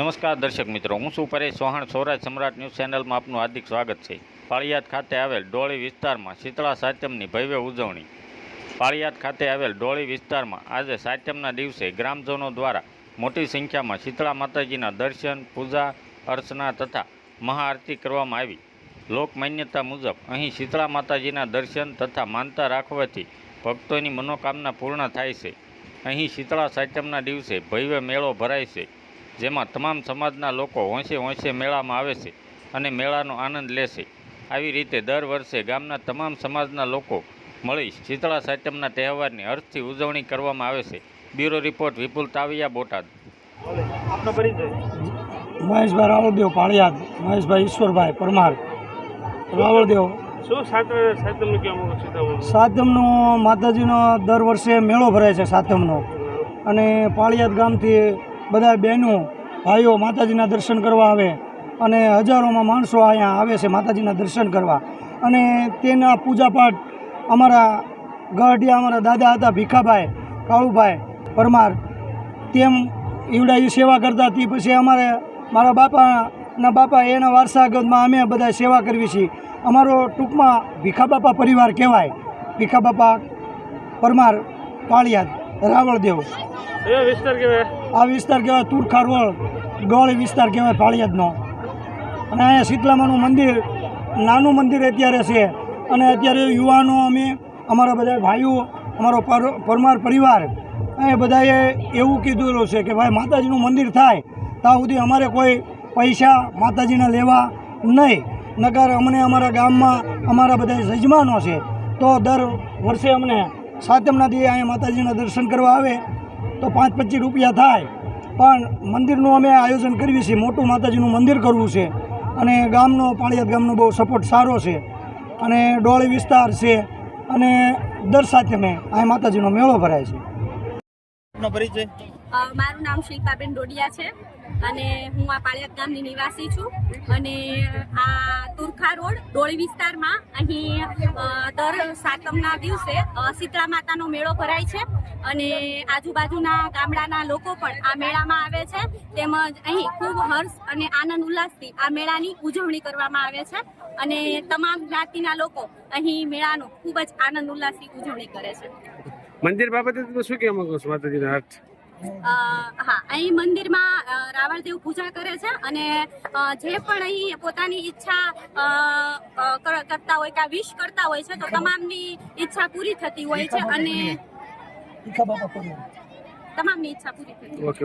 નમસ્કાર દર્શક મિત્રો, હું છું પરેશ ચૌહાણ સૌરાજ સમ્રાટ ન્યૂઝ ચેનલમાં આપનું હાર્દિક સ્વાગત છે. પાળિયાદ ખાતે આવેલ ડોળી વિસ્તારમાં શીતળા સાતમની ભવ્ય ઉજવણી. પાળિયાદ ખાતે આવેલ ડોળી વિસ્તારમાં આજે સાતમના દિવસે ગ્રામજનો દ્વારા મોટી સંખ્યામાં શીતળા માતાજીના દર્શન, પૂજા, અર્ચના તથા મહાઆરતી કરવામાં આવી. લોકમાન્યતા મુજબ અહીં શીતળા માતાજીના દર્શન તથા માનતા રાખવાથી ભક્તોની મનોકામના પૂર્ણ થાય છે. અહીં શીતળા સાતમના દિવસે ભવ્ય મેળો ભરાય છે. જેમાં તમામ સમાજના લોકો હોંશે હોંશે મેળામાં આવે છે અને મેળાનો આનંદ લે છે. આવી રીતે દર વર્ષે ગામના તમામ સમાજના લોકો મળી શીતળા સાતમના તહેવારની અર્થથી ઉજવણી કરવામાં આવે છે. Bureau report Vipul Taviya Botad. આપનો પરિચય. મહેશભાઈ રાવળદેવ પાળિયાદ. મહેશભાઈ ઈશ્વરભાઈ પરમાર. રાવળદેવ શું સાતમ સાતમનું કેમ સાતમનો માતાજીનો દર વર્ષે મેળો ભરાય છે સાતમનો. અને પાળિયાદ ગામથી બધા બહેનો, ભાઈઓ માતાજીના દર્શન કરવા આવે અને હજારોમાં માણસો અહીંયા આવે છે માતાજીના દર્શન કરવા. અને તેના પૂજાપાઠ અમારા ગઢિયા, અમારા દાદા હતા ભીખાભાઈ, કાળુભાઈ, પરમાર, તેમ ઈવડાવી સેવા કરતા તે પછી અમારે મારા બાપાના બાપા એના વારસાગતમાં અમે બધા સેવા કરવી છીએ અમારો ટૂંકમાં ભીખા બાપા પરિવાર કહેવાય. ભીખા બાપા પરમાર પાળિયાદ રાવળદેવ. વિસ્તાર કેવાય આ વિસ્તાર કહેવાય તુરખા રોડ ડોળી વિસ્તાર કહેવાય પાળિયાદનો અને અહીંયા શીતલામાનું મંદિર, નાનું મંદિર અત્યારે છે. અને અત્યારે યુવાનો, અમે, અમારા બધા ભાઈઓ, અમારો પર- પરમાર પરિવાર એ બધાએ એવું કીધું છે કે ભાઈ માતાજીનું મંદિર થાય, ત્યાં સુધી અમારે કોઈ પૈસા માતાજીના લેવા નહીં. નગર અમને અમારા ગામમાં અમારા બધા યજમાનો છે. તો દર વર્ષે અમને સાતમના દી અહીંયા માતાજીના દર્શન કરવા આવે. તો પાંચ પચીસ રૂપિયા થાય. પણ મંદિરનું અમે આયોજન કરીએ છીએ. મોટું માતાજીનું મંદિર કરવું છે. અને ગામનો પાળિયાદ ગામનો બહુ સપોર્ટ સારો છે. અને ડોળી વિસ્તાર છે. અને દર સાથે અમે આ માતાજીનો મેળો ભરાય છે. આપનો પરિચય? મારું નામ શિલ્પાબેન ડોડિયા છે. અને હું આ પાળિયાદ ગામની નિવાસી છું. અને આ તુરખા રોડ ડોળી વિસ્તારમાં અહીં દર સાતમના દિવસે શીતળા માતાનો મેળો ભરાય છે. અને આજુબાજુના ગામડાના લોકો પણ આ મેળામાં આવે છે. તેમજ અહીં ખૂબ હર્ષ અને આનંદ ઉલ્લાસથી આ મેળાની ઉજવણી કરવામાં આવે છે. અને તમામ જ્ઞાતિના લોકો અહીં મેળાનો ખૂબ જ આનંદ ઉલ્લાસથી ઉજવણી કરે છે. મંદિર બાબતે તમે શું કહેવા માંગો છો માતાજીના અર્થ? અ, હા અહીં મંદિરમાં રાવણદેવ પૂજા કરે છે અને જે પણ અહીં પોતાની ઈચ્છા કરતા હોય કે વિશ કરતા હોય છે તો તમામની ઈચ્છા પૂરી થતી હોય છે અને તમામની ઈચ્છા પૂરી થતી હોય છે ઓકે ઓકે